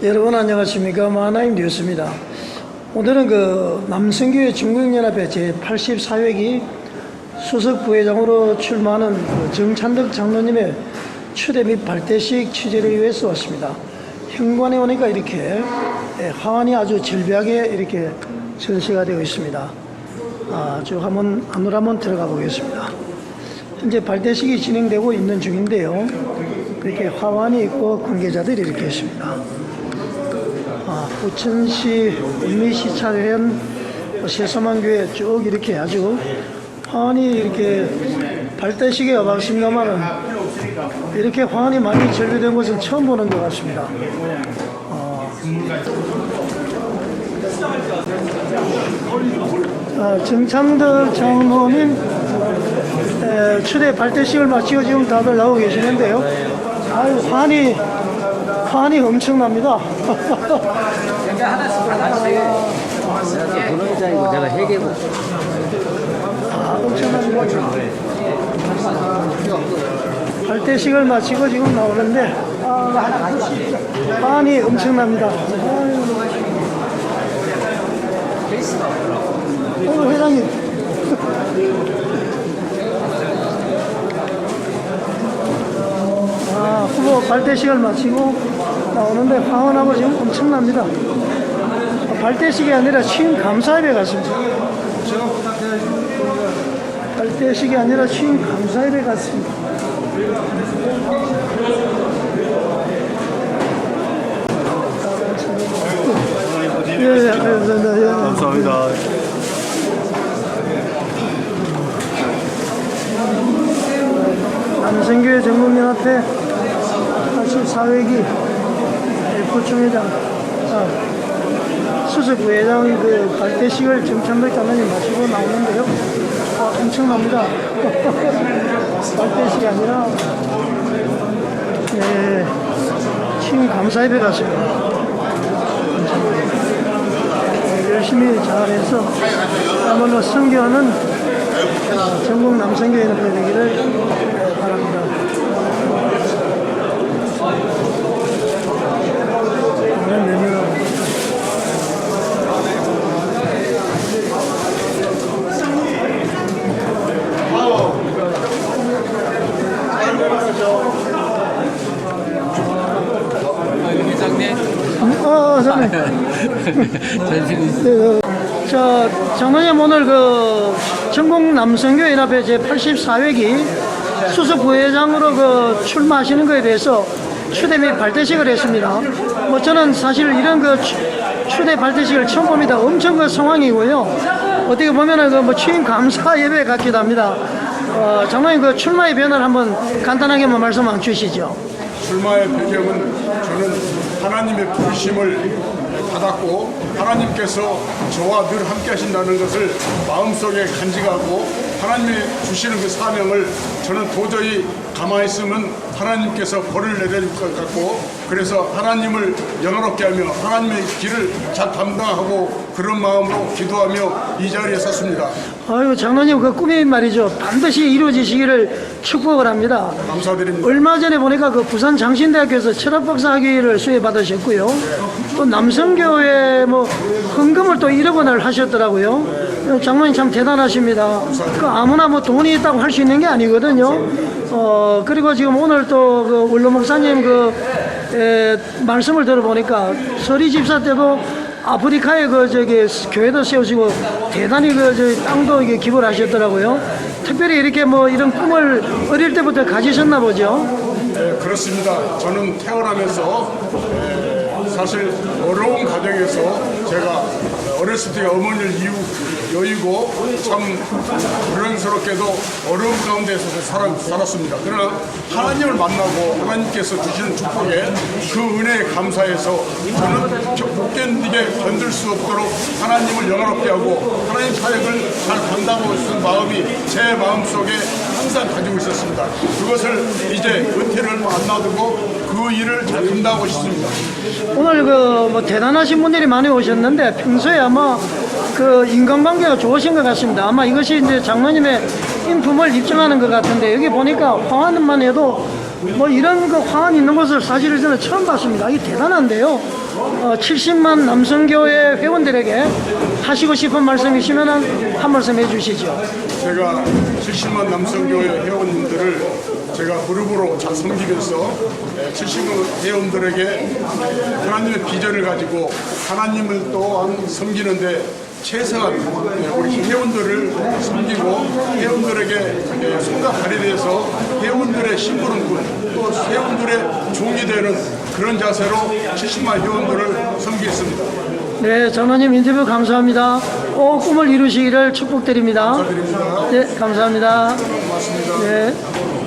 여러분 안녕하십니까 마하나임 뉴스입니다. 오늘은 그 남성교회 중국연합회 제 84회기 수석 부회장으로 출마하는 그 정찬덕 장로님의 추대 및 발대식 취재를 위해서 왔습니다. 현관에 오니까 이렇게 예, 화환이 아주 절비하게 이렇게 전시가 되어 있습니다. 아, 쭉 한번 안으로 한번 들어가 보겠습니다. 현재 발대식이 진행되고 있는 중인데요. 이렇게 화환이 있고 관계자들이 이렇게 있습니다. 아, 부천시 울미시찰회원 세서만교회 쭉 이렇게 아주 화환이 이렇게 발대식에 와봤습니다만은 이렇게 화환이 많이 절비된 것은 처음 보는 것 같습니다. 아, 정창덕 장로님 에, 추대 발대식을 마치고 지금 다들 나오고 계시는데요. 아유, 환이, 환이 엄청납니다. 분홍장이고 제가 회계고 아, 엄청납니다. 발대식을 마치고 지금 나오는데, 아, 환이 엄청납니다. 어, 회장님. 아, 후보 발대식을 마치고 나오는데 화원하고 지금 엄청납니다. 발대식이 아니라 취임 감사회에 갔습니다. 발대식이 아니라 취임 감사회에 갔습니다. 예, 예, 감사합니다. 예. 감사합니다. 남성교회 전국연합회 84회기 부총회장 아, 수석 부회장 그 발대식을 정찬백 장관님 마시고 나오는데요. 아, 엄청납니다. 발대식이 아니라 예, 친 감사회에 갔습니다. 예, 열심히 잘해서 한번더 성교하는 전국 남성교회 연합회 되기를 바랍니다. 오늘 내년은 회장님 어, 선생님. 전신 그, 저, 장로님 오늘 그 전국 남성교회 연합회 제 84회기 수석 부회장으로 그 출마하시는 것에 대해서 추대 및 발대식을 했습니다. 뭐 저는 사실 이런 그 추- 추대 발대식을 처음 봅니다. 엄청 그 상황이고요. 어떻게 보면은 그뭐 취임 감사 예배 같기도 합니다. 어, 장로님 그 출마의 변화를 한번 간단하게 한번 말씀 안 주시죠. 출마의 배경은 저는 하나님의 부르심을 받았고 하나님께서 저와 늘 함께 하신다는 것을 마음속에 간직하고 하나님이 주시는 그 사명을 저는 도저히 가만히 있으면 하나님께서 벌을 내릴 것 같고 그래서 하나님을 영화롭게 하며 하나님의 길을 잘 감당하고 그런 마음으로 기도하며 이 자리에 섰습니다. 아유 장로님 그 꿈이 말이죠 반드시 이루어지시기를 축복을 합니다. 감사드립니다. 얼마 전에 보니까 그 부산 장신대학교에서 철학박사 학위를 수혜 받으셨고요. 또 남성교회 뭐 헌금을 또 1억 원을 하셨더라고요. 장로님 참 대단하십니다. 그 아무나 뭐 돈이 있다고 할 수 있는 게 아니거든요. 어 그리고 지금 오늘 또그 원로 목사님 그 에, 말씀을 들어보니까 서리 집사 때도 아프리카에 그 저기 교회도 세우시고 대단히 그 저기 땅도 이게 기부를 하셨더라고요. 특별히 이렇게 뭐 이런 꿈을 어릴 때부터 가지셨나 보죠. 네, 그렇습니다. 저는 태어나면서 에, 사실 어려운 가정에서 제가 어렸을 때 어머니를 이유 여의고 참 불행스럽게도 어려운 가운데서 살아, 살았습니다. 그러나 하나님을 만나고 하나님께서 주시는 축복에 그 은혜에 감사해서 저는 겨- 못 견디게 견딜 수 없도록 하나님을 영화롭게 하고 하나님 사역을 잘 감당하고 있는 마음이 제 마음속에 항상 가지고 있었습니다. 그것을 이제 은퇴를 안 놔두고 그 일을 잘 감당하고 있습니다. 오늘 그 뭐 대단하신 분들이 많이 오셨는데 평소에 아마 그 인간관계가 좋으신 것 같습니다. 아마 이것이 이제 장로님의 인품을 입증하는 것 같은데 여기 보니까 화환만 해도 뭐 이런 그 화환 있는 것을 사실은 저는 처음 봤습니다. 이게 대단한데요. 어, 70만 남성교회 회원들에게 하시고 싶은 말씀 있으면 한 말씀 해주시죠. 제가 70만 남성교회 회원님들을 제가 그룹으로 잘 섬기면서 70만 회원들에게 하나님의 비전을 가지고 하나님을 또한 섬기는데 최소한 우리 회원들을 섬기고 회원들에게 손과 발이 돼서 회원들의 심부름꾼 또 회원들의 종이 되는 그런 자세로 70만 회원들을 섬기겠습니다. 네, 전원님 인터뷰 감사합니다. 꼭 꿈을 이루시기를 축복드립니다. 감사드립니다. 네, 감사합니다. 고맙습니다. 네.